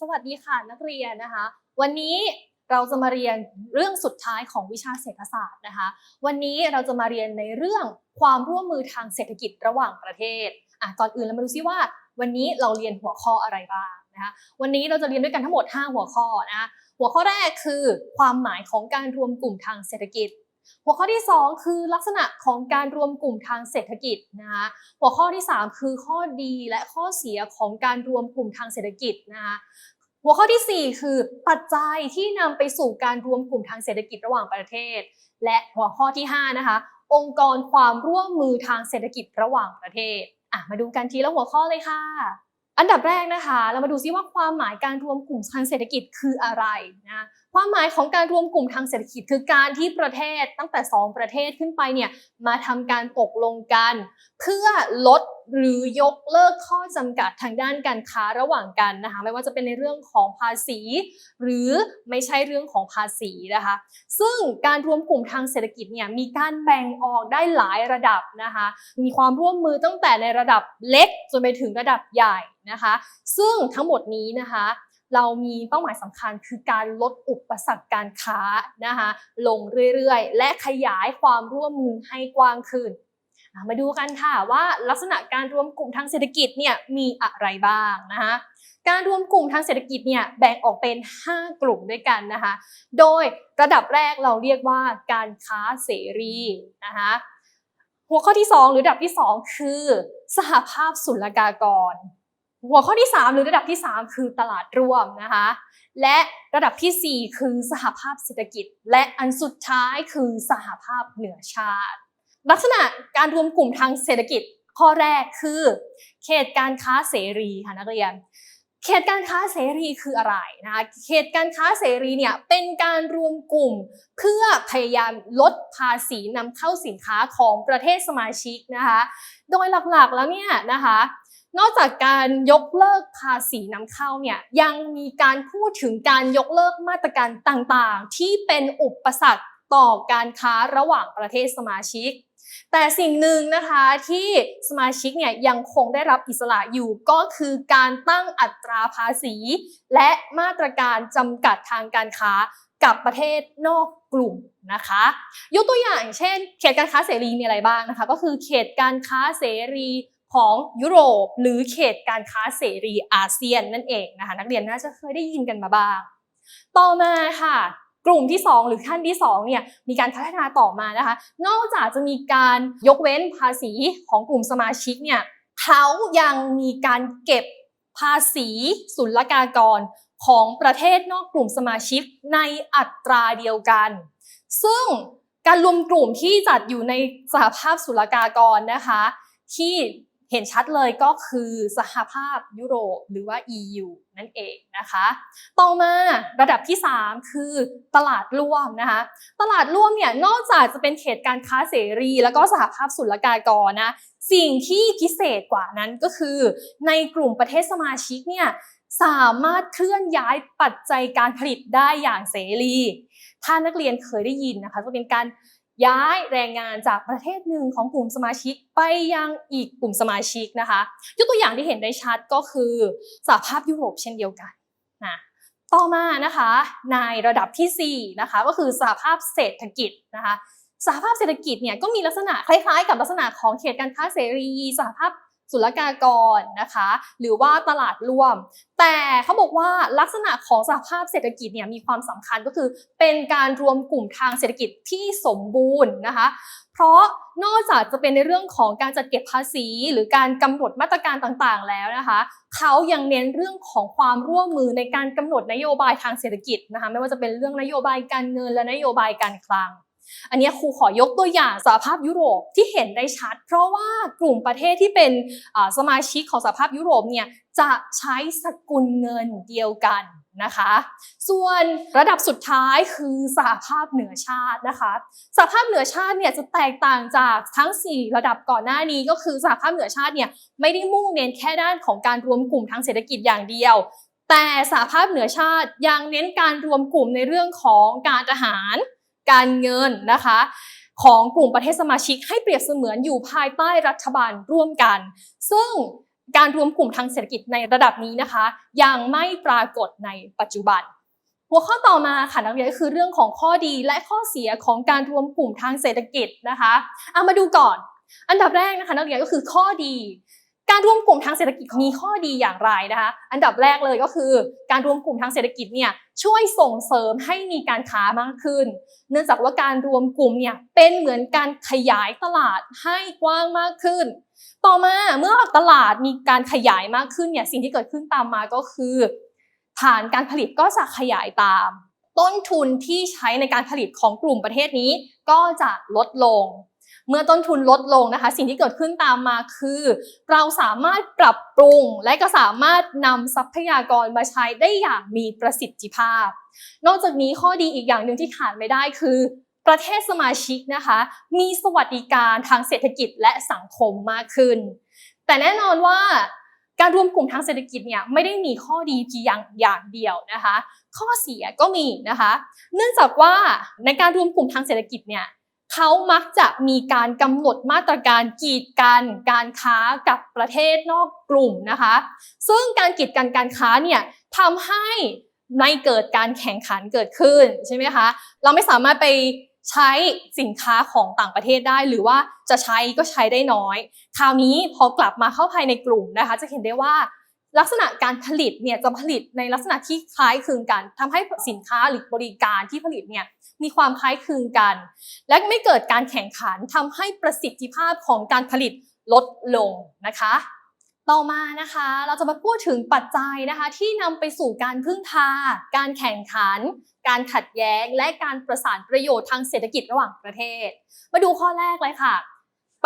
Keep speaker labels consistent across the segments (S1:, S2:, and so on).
S1: สวัสดีค่ะนักเรียนนะคะ วันนี้เราจะมาเรียนเรื่องสุดท้ายของวิชาเศรษฐศาสตร์นะคะ วันนี้เราจะมาเรียนในเรื่องความร่วมมือทางเศรษฐกิจระหว่างประเทศอะก่อนอื่นเรามาดูซิว่า วันนี้เราเรียนหัวข้ออะไรบ้างนะคะวันนี้เราจะเรียนด้วยกันทั้งหมด 5 หัวข้อนะคะหัวข้อแรกคือ ความหมายของการรวมกลุ่มทางเศรษฐกิจ หัวข้อที่ 2 คือลักษณะของการรวมกลุ่มทางเศรษฐกิจนะคะหัวข้อที่ 3 คือข้อดีและข้อเสียของการรวมกลุ่มทางเศรษฐกิจนะคะหัวข้อทีสี่4 คือปัจจัยที่นำไปสู่การรวมกลุ่มทางเศรษฐกิจระหว่างประเทศ และหัวข้อที่ 5 นะคะ องค์กรความร่วมมือทางเศรษฐกิจระหว่างประเทศอะมาดูกันทีละหัวข้อเลยค่ะ อันดับแรกนะคะ เรามาดูซิว่าความหมายการรวมกลุ่มทางเศรษฐกิจคืออะไรนะ ความหมายของการรวมกลุ่มทางเศรษฐกิจคือการที่ประเทศตั้งแต่ 2 ประเทศขึ้นไปเนี่ยมาทำการตกลงกัน เพื่อลดหรือยกเลิกข้อจำกัดทางด้านการค้าระหว่างกันนะคะไม่ว่าจะเป็นในเรื่องของภาษี หรือไม่ใช่เรื่องของภาษีนะคะ ซึ่งการรวมกลุ่มทางเศรษฐกิจเนี่ยมีการแบ่งออกได้หลายระดับนะคะมีความร่วมมือตั้งแต่ในระดับเล็กจนไปถึงระดับใหญ่นะคะ ซึ่งทั้งหมดนี้นะคะ เรามีเป้าหมายสำคัญคือการลดอุปสรรคการค้านะคะลงเรื่อยๆ และขยายความร่วมมือให้กว้างขึ้น มาดูกันค่ะว่าลักษณะการรวมกลุ่มทางเศรษฐกิจเนี่ยมีอะไรบ้างนะคะการรวมกลุ่มทางเศรษฐกิจเนี่ยแบ่งออกเป็น 5 กลุ่มด้วยกันนะคะโดยระดับแรกเราเรียกว่าการค้าเสรีนะคะหัวข้อที่ 2 หรือระดับที่ 2 คือ สหภาพศุลกากร หัวข้อที่ 3 หรือระดับที่ 3 คือตลาดร่วมนะคะและระดับทีสี่ 4 คือสหภาพเศรษฐกิจ และอันสุดท้ายคือสหภาพเหนือชาติ ลักษณะการรวมกลุ่มทางเศรษฐกิจข้อแรกคือ เขตการค้าเสรีค่ะนักเรียน เขตการค้าเสรีคืออะไรนะคะเขตการค้าเสรีเนี่ยเป็นการรวมกลุ่มเพื่อพยายามลดภาษีนำเข้าสินค้าของประเทศสมาชิกนะคะโดยหลักๆแล้วเนี่ยนะคะนอกจากการยกเลิกภาษีนำเข้าเนี่ยยังมีการพูดถึงการยกเลิกมาตรการต่างๆ ที่เป็นอุปสรรคต่อการค้าระหว่างประเทศสมาชิก แต่สิ่งหนึ่งนะคะที่สมาชิกเนี่ยยังคงได้รับอิสระอยู่ก็คือการตั้งอัตราภาษี และมาตรการจำกัดทางการค้ากับประเทศนอกกลุ่มนะคะ ยกตัวอย่างเช่น เขตการค้าเสรีมีอะไรบ้างนะคะ ก็คือเขตการค้าเสรีของยุโรป หรือเขตการค้าเสรีอาเซียนนั่นเองนะคะ นักเรียนน่าจะเคยได้ยินกันมาบ้าง ต่อมาค่ะ กลุ่มที่ 2 หรือขั้นที่2เนี่ยมีการพัฒนาต่อมานะคะ นอกจากจะมีการยกเว้นภาษีของกลุ่มสมาชิกเนี่ยเขายังมีการเก็บภาษีศุลกากรของประเทศนอกกลุ่มสมาชิกในอัตราเดียวกัน ซึ่งการรวมกลุ่มที่จัดอยู่ในสหภาพศุลกากรนะคะ ที่ เห็นชัดเลยก็คือสหภาพยุโรปหรือว่า EU นั่นเองนะคะ ต่อมาระดับที่ 3 คือตลาดร่วมนะคะ ตลาดร่วมเนี่ยนอกจากจะเป็นเขตการค้าเสรี แล้วก็สหภาพศุลกากรนะสิ่งที่พิเศษกว่านั้นก็คือ ในกลุ่มประเทศสมาชิกเนี่ยสามารถเคลื่อนย้ายปัจจัยการผลิตได้อย่างเสรี ถ้านักเรียนเคยได้ยินนะคะจะเป็นการ ย้ายแรงงานจากประเทศหนึ่งของกลุ่มสมาชิกไปยังอีกกลุ่มสมาชิกนะคะยกตัวอย่างที่เห็นได้ชัดก็คือสหภาพยุโรปเช่นเดียวกันนะต่อมานะคะในระดับที่4นะคะก็คือสหภาพเศรษฐกิจนะคะสหภาพเศรษฐกิจเนี่ยก็มีลักษณะคล้ายๆ กับลักษณะของเขตการค้าเสรีสหภาพ ศุลกากรนะคะ หรือว่าตลาดร่วม แต่เขาบอกว่าลักษณะของสภาพเศรษฐกิจเนี่ยมีความสำคัญก็คือ เป็นการรวมกลุ่มทางเศรษฐกิจที่สมบูรณ์นะคะ เพราะนอกจากจะเป็นในเรื่องของการจัดเก็บภาษี หรือการกำหนดมาตรการต่างๆ แล้วนะคะเขายังเน้นเรื่องของความร่วมมือในการกำหนดนโยบายทางเศรษฐกิจนะคะไม่ว่าจะเป็นเรื่องนโยบายการเงินและนโยบายการคลัง อันนี้ครูขอยกตัวอย่างสหภาพยุโรปที่เห็นได้ชัด เพราะว่ากลุ่มประเทศที่เป็นสมาชิกของสหภาพยุโรปเนี่ยจะใช้สกุลเงินเดียวกันนะคะ ส่วนระดับสุดท้ายคือสหภาพเหนือชาตินะคะสหภาพเหนือชาติเนี่ยจะแตกต่างจากทั้ง 4 ระดับก่อนหน้านี้ก็คือสหภาพเหนือชาติเนี่ยไม่ได้มุ่งเน้นแค่ด้านของการรวมกลุ่มทางเศรษฐกิจอย่างเดียว แต่สหภาพเหนือชาติยังเน้นการรวมกลุ่มในเรื่องของการทหาร การเงินนะคะของกลุ่มประเทศสมาชิกให้เปรียบเสมือนอยู่ภายใต้รัฐบาลร่วมกัน ซึ่งการรวมกลุ่มทางเศรษฐกิจในระดับนี้นะคะ ยังไม่ปรากฏในปัจจุบัน หัวข้อต่อมาค่ะนักเรียนก็คือเรื่องของข้อดีและข้อเสียของการรวมกลุ่มทางเศรษฐกิจนะคะเอามาดูก่อน อันดับแรกนะคะนักเรียนก็คือข้อดี การรวมกลุ่มทางเศรษฐกิจมีข้อดีอย่างไรนะคะ อันดับแรกเลยก็คือ การรวมกลุ่มทางเศรษฐกิจเนี่ยช่วยส่งเสริมให้มีการค้ามากขึ้น เนื่องจากว่าการรวมกลุ่มเนี่ยเป็นเหมือนการขยายตลาดให้กว้างมากขึ้น ต่อมาเมื่อตลาดมีการขยายมากขึ้นเนี่ยสิ่งที่เกิดขึ้นตามมาก็คือ ฐานการผลิตก็จะขยายตาม ต้นทุนที่ใช้ในการผลิตของกลุ่มประเทศนี้ก็จะลดลง เมื่อต้นทุนลดลงนะคะ สิ่งที่เกิดขึ้นตามมาคือ เราสามารถปรับปรุงและก็สามารถนำทรัพยากรมาใช้ได้อย่างมีประสิทธิภาพ นอกจากนี้ข้อดีอีกอย่างหนึ่งที่ขาดไม่ได้คือประเทศสมาชิกนะคะ มีสวัสดิการทางเศรษฐกิจและสังคมมากขึ้น แต่แน่นอนว่าการรวมกลุ่มทางเศรษฐกิจเนี่ยไม่ได้มีข้อดีเพียงอย่างเดียวนะคะ ข้อเสียก็มีนะคะ เนื่องจากว่าในการรวมกลุ่มทางเศรษฐกิจเนี่ย เขามักจะมีการกำหนดมาตรการกีดกันการค้ากับประเทศนอกกลุ่มนะคะ ซึ่งการกีดกันการค้าเนี่ยทำให้ไม่เกิดการแข่งขันเกิดขึ้นใช่ไหมคะ เราไม่สามารถไปใช้สินค้าของต่างประเทศได้ หรือว่าจะใช้ก็ใช้ได้น้อย คราวนี้พอกลับมาเข้าภายในกลุ่มนะคะ จะเห็นได้ว่าลักษณะการผลิตเนี่ยจะผลิตในลักษณะที่คล้ายคลึงกันทำให้สินค้าหรือบริการที่ผลิตเนี่ย มีความคล้ายคลึงกัน และไม่เกิดการแข่งขันทำให้ประสิทธิภาพของการผลิตลดลงนะคะ ต่อมานะคะเราจะมาพูดถึงปัจจัยนะคะ ที่นำไปสู่การพึ่งพา การแข่งขัน การขัดแย้ง และการประสานประโยชน์ทางเศรษฐกิจระหว่างประเทศ มาดูข้อแรกเลยค่ะ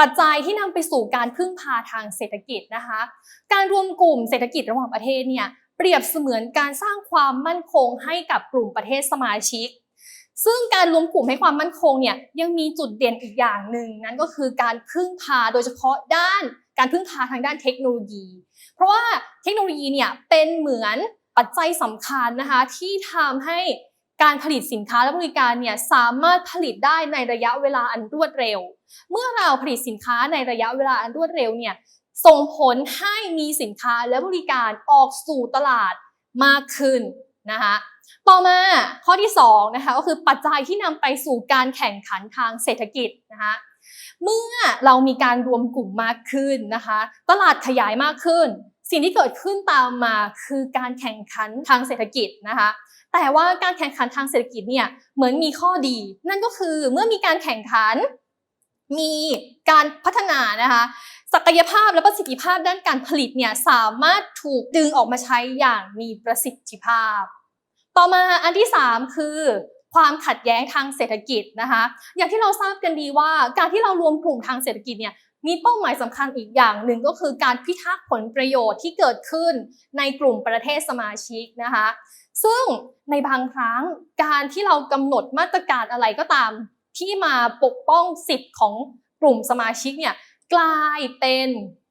S1: ปัจจัยที่นำไปสู่การพึ่งพาทางเศรษฐกิจนะคะ การรวมกลุ่มเศรษฐกิจระหว่างประเทศเนี่ยเปรียบเสมือนการสร้างความมั่นคงให้กับกลุ่มประเทศสมาชิก ซึ่งการรวมกลุ่มให้ความมั่นคงเนี่ยยังมีจุดเด่นอีกอย่างหนึ่งนั่นก็คือการพึ่งพาโดยเฉพาะด้าน การพึ่งพาทางด้านเทคโนโลยี เพราะว่าเทคโนโลยีเนี่ยเป็นเหมือนปัจจัยสำคัญนะคะที่ทำให้การผลิตสินค้าและบริการเนี่ยสามารถผลิตได้ในระยะเวลาอันรวดเร็ว เมื่อเราผลิตสินค้าในระยะเวลาอันรวดเร็วเนี่ยส่งผลให้มีสินค้าและบริการออกสู่ตลาดมากขึ้นนะคะ ต่อมาข้อที่2นะคะก็คือปัจจัยที่นำไปสู่การแข่งขันทางเศรษฐกิจนะคะเมื่อเรามีการรวมกลุ่มมากขึ้นนะคะ ตลาดขยายมากขึ้น สิ่งที่เกิดขึ้นตามมาคือการแข่งขันทางเศรษฐกิจนะคะแต่ว่าการแข่งขันทางเศรษฐกิจเนี่ยเหมือนมีข้อดี นั่นก็คือเมื่อมีการแข่งขัน มีการพัฒนานะคะศักยภาพและประสิทธิภาพด้านการผลิตเนี่ยสามารถถูกดึงออกมาใช้อย่างมีประสิทธิภาพ ต่อมาอันที่ 3 คือความขัดแย้งทางเศรษฐกิจนะคะ อย่างที่เราทราบกันดีว่า การที่เรารวมกลุ่มทางเศรษฐกิจเนี่ยมีเป้าหมายสำคัญอีกอย่างหนึ่งก็คือการพิทักษ์ผลประโยชน์ที่เกิดขึ้นในกลุ่มประเทศสมาชิกนะคะ ซึ่งในบางครั้งการที่เรากำหนดมาตรการอะไรก็ตาม ที่มาปกป้องสิทธิ์ของกลุ่มสมาชิกเนี่ยกลายเป็น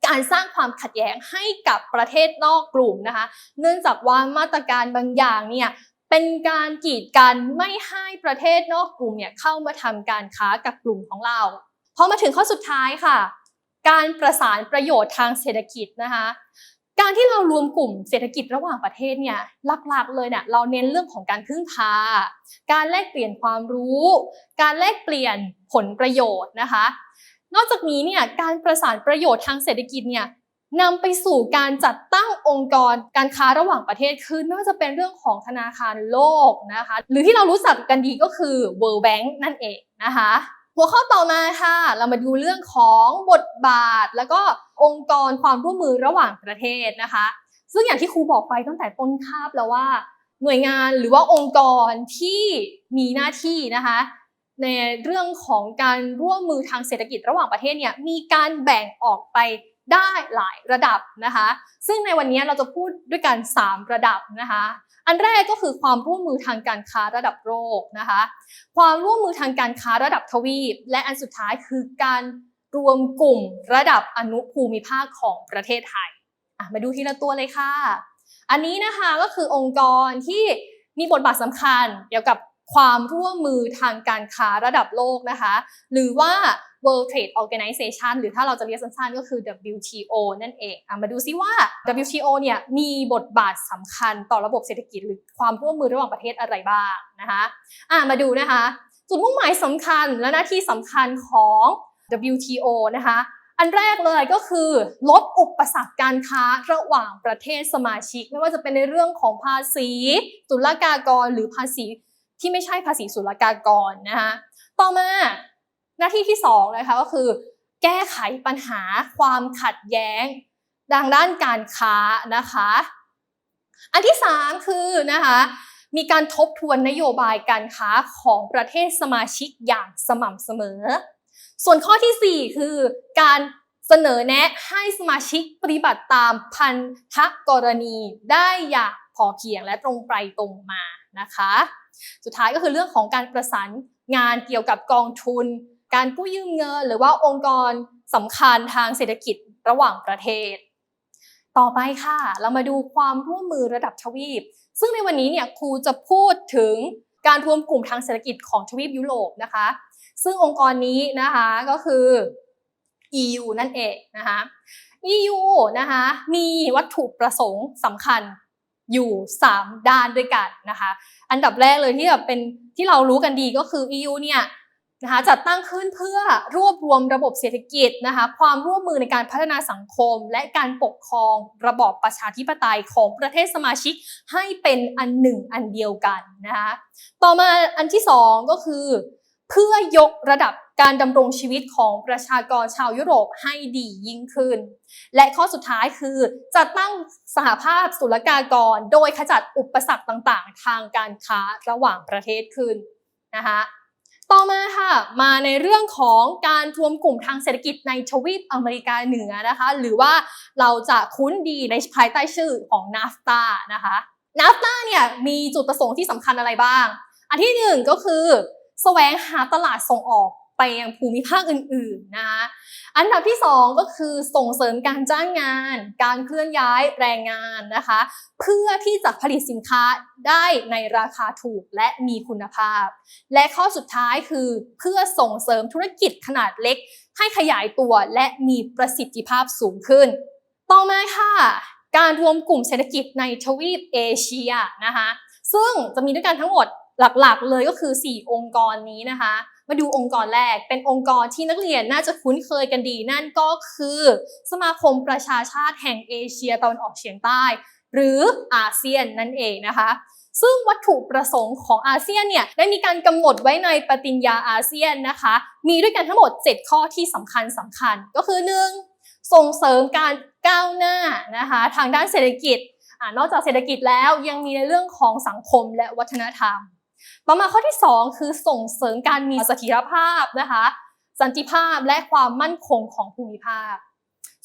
S1: การสร้างความขัดแย้งให้กับประเทศนอกกลุ่มนะคะ เนื่องจากว่ามาตรการบางอย่างเนี่ย เป็นการกีดกันไม่ให้ประเทศนอกกลุ่มเนี่ยเข้ามาทำการค้ากับกลุ่มของเราพอมาถึงข้อสุดท้ายค่ะ การประสานประโยชน์ทางเศรษฐกิจนะคะการที่เรารวมกลุ่มเศรษฐกิจระหว่างประเทศเนี่ยหลักๆเลยเนี่ยเราเน้นเรื่องของการพึ่งพา การแลกเปลี่ยนความรู้ การแลกเปลี่ยนผลประโยชน์นะคะ นอกจากนี้เนี่ยการประสานประโยชน์ทางเศรษฐกิจเนี่ย นำไปสู่การจัดตั้งองค์กรการค้าระหว่างประเทศขึ้นไม่ว่าจะเป็นเรื่องของธนาคารโลกนะคะ หรือที่เรารู้จักกันดีก็คือ World Bank นั่นเองนะคะ หัวข้อต่อมาค่ะ เรามาดูเรื่องของบทบาท แล้วก็องค์กรความร่วมมือระหว่างประเทศนะคะ ซึ่งอย่างที่ครูบอกไปตั้งแต่ต้นคาบแล้วว่า หน่วยงานหรือว่าองค์กรที่มีหน้าที่นะคะในเรื่องของการร่วมมือทางเศรษฐกิจระหว่างประเทศเนี่ยมีการแบ่งออกไป ได้หลายระดับนะคะ ซึ่งในวันนี้เราจะพูดด้วยกัน 3 ระดับนะคะ อันแรกก็คือความร่วมมือทางการค้าระดับโลกนะคะ ความร่วมมือทางการค้าระดับทวีป และอันสุดท้ายคือการรวมกลุ่มระดับอนุภูมิภาคของประเทศไทยอะมาดูทีละตัวเลยค่ะ อันนี้นะคะก็คือองค์กรที่มีบทบาทสำคัญเกี่ยวกับความร่วมมือทางการค้าระดับโลกนะคะ หรือว่า World Trade Organization หรือถ้าเราจะเรียกสั้นๆก็คือ WTO นั่นเองอะมาดูซิว่า WTO เนี่ยมีบทบาทสำคัญต่อระบบเศรษฐกิจหรือความร่วมมือระหว่างประเทศอะไรบ้างนะคะอะมาดูนะคะจุดมุ่งหมายสำคัญและหน้าที่สำคัญของ WTO นะคะอันแรกเลยก็คือ ลดอุปสรรคการค้าระหว่างประเทศสมาชิก ไม่ว่าจะเป็นในเรื่องของภาษีศุลกากรหรือภาษีที่ไม่ใช่ภาษีศุลกากรนะคะต่อมา หน้าที่ที่สองนะคะก็คือ แก้ไขปัญหาความขัดแย้งทางด้านการค้านะคะ อันที่สามคือนะคะมีการทบทวนนโยบายการค้าของประเทศสมาชิกอย่างสม่ำเสมอ ส่วนข้อที่ 4 คือการเสนอแนะให้สมาชิกปฏิบัติตามพันธกรณีได้อย่างพอเพียงและตรงไปตรงมานะคะ สุดท้ายก็คือเรื่องของการประสานงานเกี่ยวกับกองทุน การกู้ยืมเงิน หรือว่าองค์กรสำคัญทางเศรษฐกิจระหว่างประเทศ ต่อไปค่ะ เรามาดูความร่วมมือระดับทวีป ซึ่งในวันนี้เนี่ยครูจะพูดถึงการรวมกลุ่มทางเศรษฐกิจของทวีปยุโรปนะคะ ซึ่งองค์กรนี้นะคะก็คือ EU นั่นเองนะคะ EU นะคะมีวัตถุประสงค์สำคัญอยู่ 3 ด้านด้วยกันนะคะ อันดับแรกเลยที่แบบเป็นที่เรารู้กันดีก็คือ EU เนี่ย นะคะจัดตั้งขึ้นเพื่อรวบรวมระบบเศรษฐกิจนะคะความร่วมมือในการพัฒนาสังคม และการปกครองระบอบประชาธิปไตยของประเทศสมาชิกให้เป็นอันหนึ่งอันเดียวกันนะคะต่อมาอันที่สองก็คือ เพื่อยกระดับการดำรงชีวิตของประชากรชาวยุโรปให้ดียิ่งขึ้น และข้อสุดท้ายคือจัดตั้งสหภาพศุลกากร โดยขจัดอุปสรรคต่างๆ ทางการค้าระหว่างประเทศขึ้นนะคะ ต่อมาค่ะมาในเรื่องของการรวมกลุ่มทางเศรษฐกิจในทวีปอเมริกาเหนือนะคะ หรือว่าเราจะคุ้นดีในภายใต้ชื่อของ NAFTA นะคะ NAFTA เนี่ยมีจุดประสงค์ที่สำคัญอะไรบ้าง อันที่หนึ่งก็คือแสวงหาตลาดส่งออก ไปยังภูมิภาคอื่นๆนะคะอันดับที่ 2 ก็คือส่งเสริมการจ้างงาน การเคลื่อนย้ายแรงงานนะคะ เพื่อที่จะผลิตสินค้าได้ในราคาถูกและมีคุณภาพ และข้อสุดท้ายคือเพื่อส่งเสริมธุรกิจขนาดเล็ก ให้ขยายตัวและมีประสิทธิภาพสูงขึ้น ต่อมาค่ะการรวมกลุ่มเศรษฐกิจในทวีปเอเชียนะคะ ซึ่งจะมีด้วยกันทั้งหมดหลักๆ เลยก็คือ 4 องค์กรนี้นะคะ มาดูองค์กรแรกเป็นองค์กรที่นักเรียนน่าจะคุ้นเคยกันดี นั่นก็คือ สมาคมประชาชาติแห่งเอเชียตะวันออกเฉียงใต้ หรืออาเซียนนั่นเองนะคะซึ่งวัตถุประสงค์ของอาเซียนเนี่ยได้มีการกำหนดไว้ในปฏิญญาอาเซียนนะคะ มีด้วยกันทั้งหมด 7 ข้อที่สำคัญสำคัญก็คือ 1. ส่งเสริมการก้าวหน้านะคะทางด้านเศรษฐกิจอนอกจากเศรษฐกิจแล้วยังมีในเรื่องของสังคมและวัฒนธรรม ต่อมาข้อที่ 2 คือส่งเสริมการมีเสถียรภาพนะคะ สันติภาพและความมั่นคงของภูมิภาค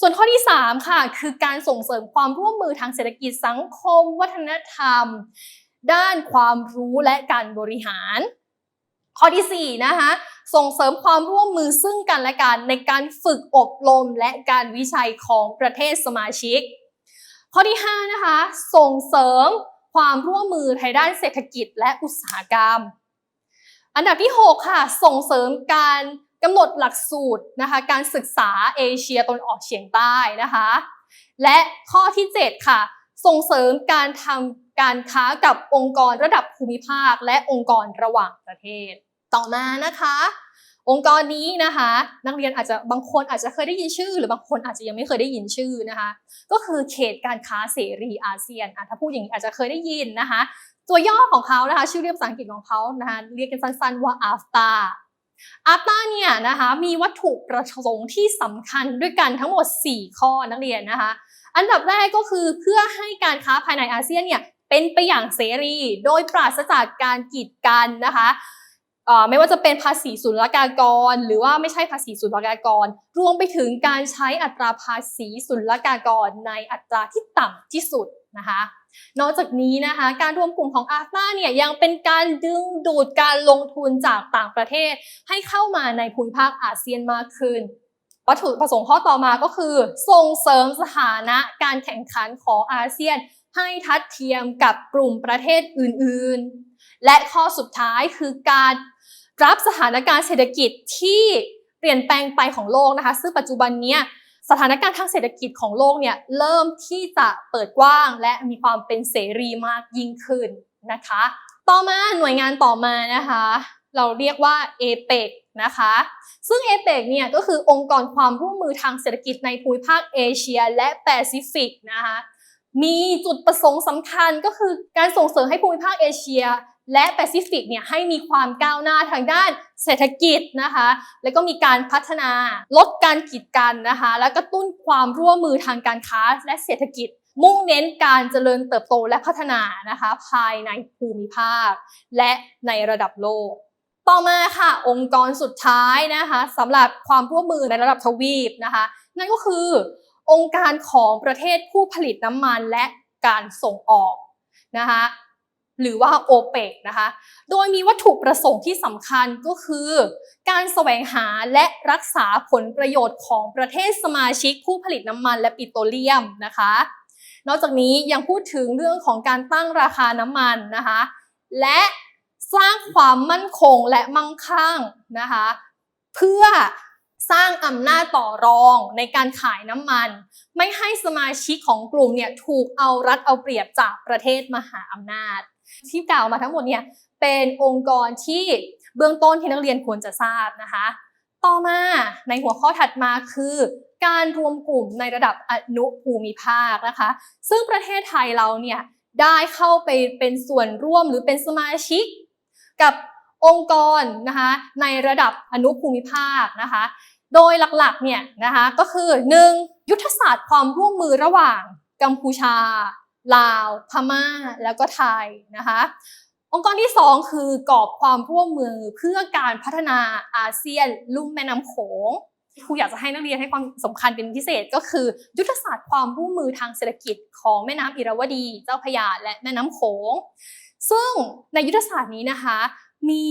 S1: ส่วนข้อที่ 3 ค่ะ คือการส่งเสริมความร่วมมือทางเศรษฐกิจสังคม วัฒนธรรม ด้านความรู้และการบริหาร ข้อที่4นะคะส่งเสริมความร่วมมือซึ่งกันและกันในการฝึกอบรมและการวิจัยของประเทศสมาชิก ข้อที่5นะคะส่งเสริม ความร่วมมือทางด้านเศรษฐกิจและอุตสาหกรรม อันดับที่ 6 ค่ะ ส่งเสริมการกำหนดหลักสูตรนะคะการศึกษาเอเชียตะวันออกเฉียงใต้นะคะ และข้อที่ 7 ค่ะ ส่งเสริมการทำการค้ากับองค์กรระดับภูมิภาค และองค์กรระหว่างประเทศ ต่อมานะคะ องค์กรนี้นะคะ นักเรียนอาจจะบางคนอาจจะเคยได้ยินชื่อ หรือบางคนอาจจะยังไม่เคยได้ยินชื่อนะคะ ก็คือเขตการค้าเสรีอาเซียนอะถ้าพูดอย่างนี้อาจจะเคยได้ยินนะคะ ตัวย่อของเขานะคะชื่อเรียกภาษาอังกฤษของเขานะคะเรียกกันสั้นๆว่า AFTA AFTA เนี่ยนะคะมีวัตถุประสงค์ที่สำคัญด้วยกันทั้งหมด 4 ข้อนักเรียนนะคะ อันดับแรกก็คือเพื่อให้การค้าภายในอาเซียนเนี่ยเป็นไปอย่างเสรี โดยปราศจากการกีดกันนะคะ ไม่ว่าจะเป็นภาษีศุลกากร หรือว่าไม่ใช่ภาษีศุลกากร รวมไปถึงการใช้อัตราภาษีศุลกากร ในอัตราที่ต่ำที่สุดนะคะนอกจากนี้นะคะการรวมกลุ่มของอาฟาเนี่ยยังเป็นการดึงดูดการลงทุนจากต่างประเทศ ให้เข้ามาในภูมิภาคอาเซียนมากขึ้น วัตถุประสงค์ข้อต่อมาก็คือ ส่งเสริมสถานะการแข่งขันของอาเซียน ให้ทัดเทียมกับกลุ่มประเทศอื่นๆ และข้อสุดท้ายคือการ รับสถานการณ์เศรษฐกิจที่เปลี่ยนแปลงไปของโลกนะคะ ซึ่งปัจจุบันเนี้ยสถานการณ์ทางเศรษฐกิจของโลกเนี่ยเริ่มที่จะเปิดกว้าง และมีความเป็นเสรีมากยิ่งขึ้นนะคะ ต่อมาหน่วยงานต่อมานะคะ เราเรียกว่า APEC นะคะ ซึ่ง APEC เนี่ยก็คือองค์กรความร่วมมือทางเศรษฐกิจในภูมิภาคเอเชีย และแปซิฟิกนะคะมีจุดประสงค์สำคัญก็คือการส่งเสริมให้ภูมิภาคเอเชีย และแปซิฟิกเนี่ยให้มีความก้าวหน้าทางด้านเศรษฐกิจนะคะ แล้วก็มีการพัฒนาลดการกีดกันนะคะ และกระตุ้นความร่วมมือทางการค้าและเศรษฐกิจ มุ่งเน้นการเจริญเติบโตและพัฒนานะคะ ภายในภูมิภาค และในระดับโลก ต่อมาค่ะ องค์กรสุดท้ายนะคะสำหรับความร่วมมือในระดับทวีปนะคะ นั่นก็คือ องค์การของประเทศผู้ผลิตน้ำมันและการส่งออกนะคะ หรือว่า o p e c นะคะ โดยมีวัตถุประสงค์ที่สำคัญก็คือ การแสวงหาและรักษาผลประโยชน์ของประเทศสมาชิกผู้ผลิตน้ำมันและปิโตรเลียมนะคะ นอกจากนี้ยังพูดถึงเรื่องของการตั้งราคาน้ำมันนะคะ และสร้างความมั่นคงและมั่งคั่งนะคะ เพื่อสร้างอำนาจต่อรองในการขายน้ำมัน ไม่ให้สมาชิกของกลุ่มเนี่ยถูกเอารัดเอาเปรียบจากประเทศมหาอำนาจ ที่กล่าวมาทั้งหมดเนี่ยเป็นองค์กรที่เบื้องต้นที่นักเรียนควรจะทราบนะคะ ต่อมาในหัวข้อถัดมาคือ การรวมกลุ่มในระดับอนุภูมิภาคนะคะ ซึ่งประเทศไทยเราเนี่ยได้เข้าไปเป็นส่วนร่วมหรือเป็นสมาชิก กับองค์กรนะคะในระดับอนุภูมิภาคนะคะ โดยหลักๆเนี่ยนะคะก็คือ 1. ยุทธศาสตร์ความร่วมมือระหว่างกัมพูชา ลาว พม่า แล้วก็ไทยนะคะ องค์กรที่ 2 คือกรอบความร่วมมือเพื่อการพัฒนาอาเซียนลุ่มแม่น้ำโขงครูอยากจะให้นักเรียนให้ความสำคัญเป็นพิเศษก็คือ ยุทธศาสตร์ความร่วมมือทางเศรษฐกิจของแม่น้ำอิระวดี เจ้าพยาและแม่น้ำโขง ซึ่งในยุทธศาสตร์นี้นะคะ มี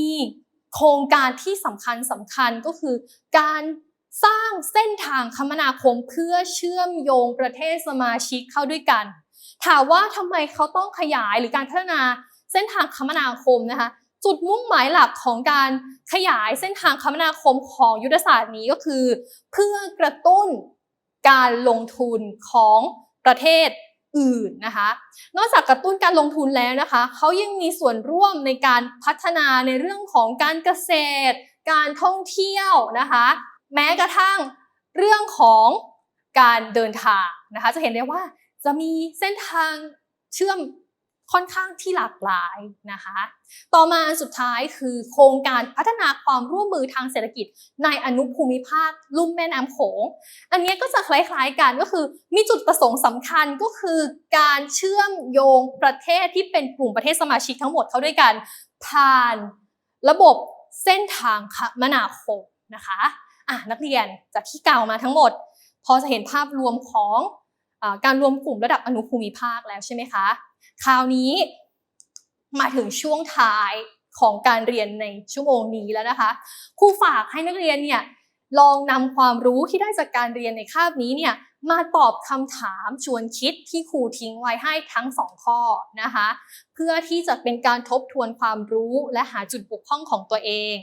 S1: โครงการที่สำคัญสำคัญก็คือ การสร้างเส้นทางคมนาคมเพื่อเชื่อมโยงประเทศสมาชิกเข้าด้วยกัน ถามว่าทำไมเขาต้องขยายหรือการพัฒนาเส้นทางคมนาคมนะคะจุดมุ่งหมายหลักของการขยายเส้นทางคมนาคมของยุทธศาสตร์นี้ก็คือ เพื่อกระตุ้นการลงทุนของประเทศอื่นนะคะ นอกจากกระตุ้นการลงทุนแล้วนะคะเขายังมีส่วนร่วมในการพัฒนาในเรื่องของการเกษตร การท่องเที่ยวนะคะ แม้กระทั่งเรื่องของการเดินทางนะคะ จะเห็นได้ว่า จะมีเส้นทางเชื่อมค่อนข้างที่หลากหลายนะคะ ต่อมาอันสุดท้ายคือโครงการพัฒนาความร่วมมือทางเศรษฐกิจ ในอนุภูมิภาคลุ่มแม่น้ำโขง อันนี้ก็จะคล้ายๆกันก็คือมีจุดประสงค์สำคัญก็คือการเชื่อมโยงประเทศที่เป็นกลุ่มประเทศสมาชิกทั้งหมดเข้าด้วยกัน ผ่านระบบเส้นทางคมนาคมนะคะอะนักเรียนจากที่กล่าวมาทั้งหมด พอจะเห็นภาพรวมของ การรวมกลุ่มระดับอนุภูมิภาคแล้วใช่ไหมคะคราวนี้มาถึงช่วงท้ายของการเรียนในชั่วโมงนี้แล้วนะคะครูฝากให้นักเรียนเนี่ยลองนำความรู้ที่ได้จากการเรียนในคาบนี้เนี่ยมาตอบคำถามชวนคิดที่ครูทิ้งไว้ให้ทั้งสองข้อนะคะ เพื่อที่จะเป็นการทบทวนความรู้และหาจุดบกพร่องของตัวเอง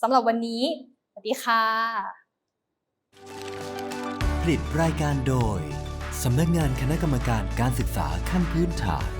S1: สำหรับวันนี้ สวัสดีค่ะ
S2: ผลิตรายการโดย สำนักงานคณะกรรมการการศึกษาขั้นพื้นฐาน